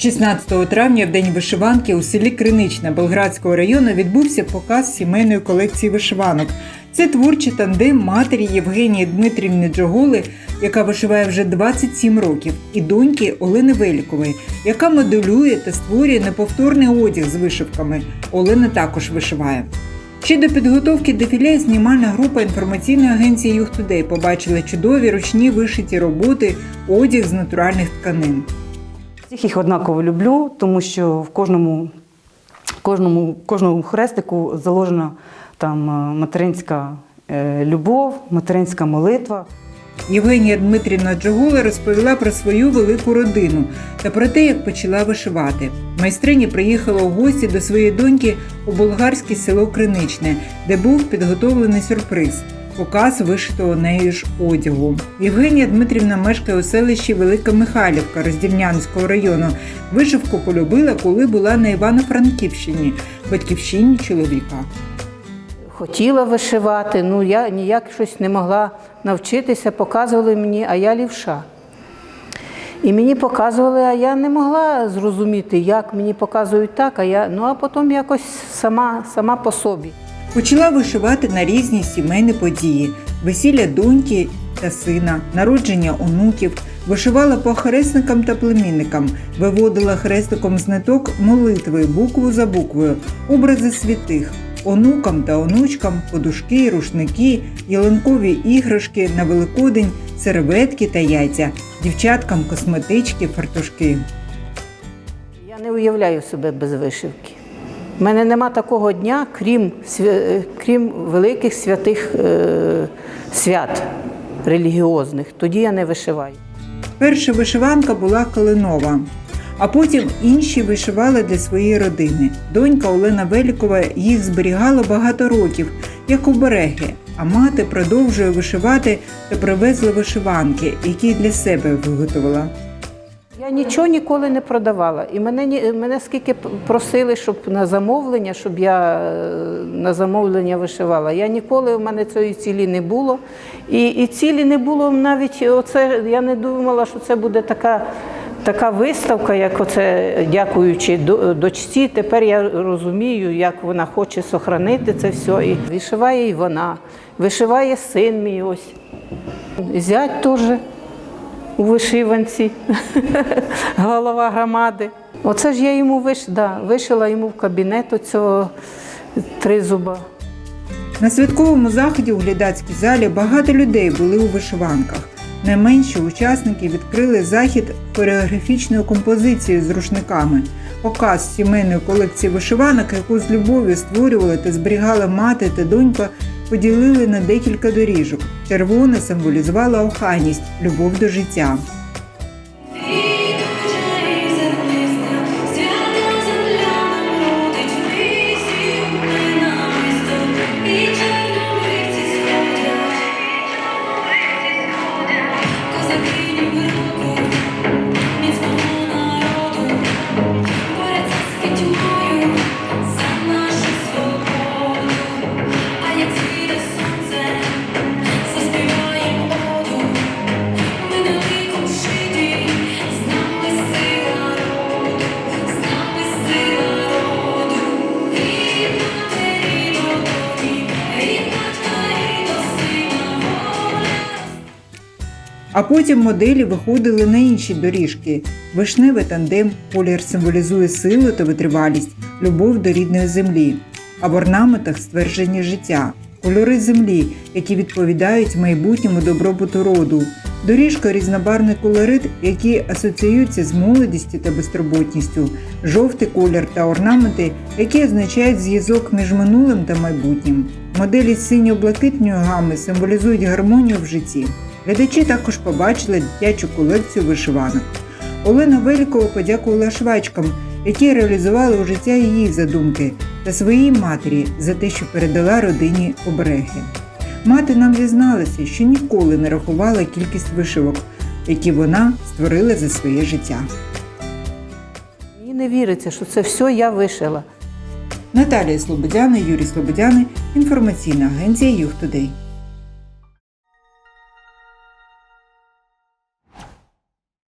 16 травня, в день вишиванки, у селі Кринична Белградського району відбувся показ сімейної колекції вишиванок. Це творчий тандем матері Євгенії Дмитрівни Джоголи, яка вишиває вже 27 років, і доньки Олени Велікової, яка моделює та створює неповторний одяг з вишивками. Олена також вишиває. Ще до підготовки дефіле знімальна група інформаційної агенції Юг Тудей побачила чудові ручні вишиті роботи, одяг з натуральних тканин. Всіх їх однаково люблю, тому що в кожному, кожному, в кожному хрестику заложена там е, материнська е, любов, материнська молитва. Євгенія Дмитрівна Джогола розповіла про свою велику родину та про те, як почала вишивати. Майстриня приїхала у гості до своєї доньки у болгарське село Криничне, де був підготовлений сюрприз. Показ вишитого нею ж одягу. Євгенія Дмитрівна мешкає у селищі Велика Михайлівка Роздільнянського району. Вишивку полюбила, коли була на Івано-Франківщині, батьківщині чоловіка. Хотіла вишивати, ну я ніяк щось не могла навчитися, показували мені, а я лівша. І мені показували, а я не могла зрозуміти, як мені показують так, а я ну а потім якось сама, сама по собі. Почала вишивати на різні сімейні події: весілля доньки та сина, народження онуків, вишивала по хресникам та племінникам, виводила хрестиком з ниток молитви букву за буквою, образи святих. Онукам та онучкам подушки, рушники, ялинкові іграшки на Великодень, серветки та яйця, дівчаткам косметички, фартушки. Я не уявляю себе без вишивки. У мене нема такого дня, крім, е, крім великих святих е, свят релігіозних. Тоді я не вишиваю. Перша вишиванка була калинова, а потім інші вишивали для своєї родини. Донька Олена Велікова їх зберігала багато років, як обереги, а мати продовжує вишивати та привезла вишиванки, які для себе виготовила. Я нічого ніколи не продавала. І мене, мене скільки просили, щоб на замовлення, щоб я е, на замовлення вишивала. Я ніколи в мене цієї цілі не було. І, і цілі не було навіть оце. Я не думала, що це буде така. Така виставка, як оце, дякуючи дочці, тепер я розумію, як вона хоче сохранити це все. І вишиває і вона, вишиває син мій ось. Зять теж у вишиванці, голова громади. Оце ж я йому виш... да, вишила йому в кабінет оцього тризуба. На святковому заході у глядацькій залі багато людей були у вишиванках. Найменші учасники відкрили захід хореографічною композицією з рушниками. Показ сімейної колекції вишиванок, яку з любов'ю створювали та зберігали мати та донька, поділили на декілька доріжок. Червоне символізувало охайність, любов до життя. А потім моделі виходили на інші доріжки. Вишневий тандем, колір символізує силу та витривалість, любов до рідної землі, а в орнаментах ствердження життя, кольори землі, які відповідають майбутньому добробуту роду. Доріжка різнобарний колорит, які асоціюються з молодістю та безтурботністю, жовтий колір та орнаменти, які означають зв'язок між минулим та майбутнім. Моделі синьо-блакитньої гами символізують гармонію в житті. Глядачі також побачили дитячу колекцію вишиванок. Олена Велікова подякувала швачкам, які реалізували у життя її задумки, та своїй матері за те, що передала родині обереги. Мати нам зізналася, що ніколи не рахувала кількість вишивок, які вона створила за своє життя. Мені не віриться, що це все я вишила. Наталія Слободяна, Юрій Слободяни, інформаційна агенція Юг Тудей.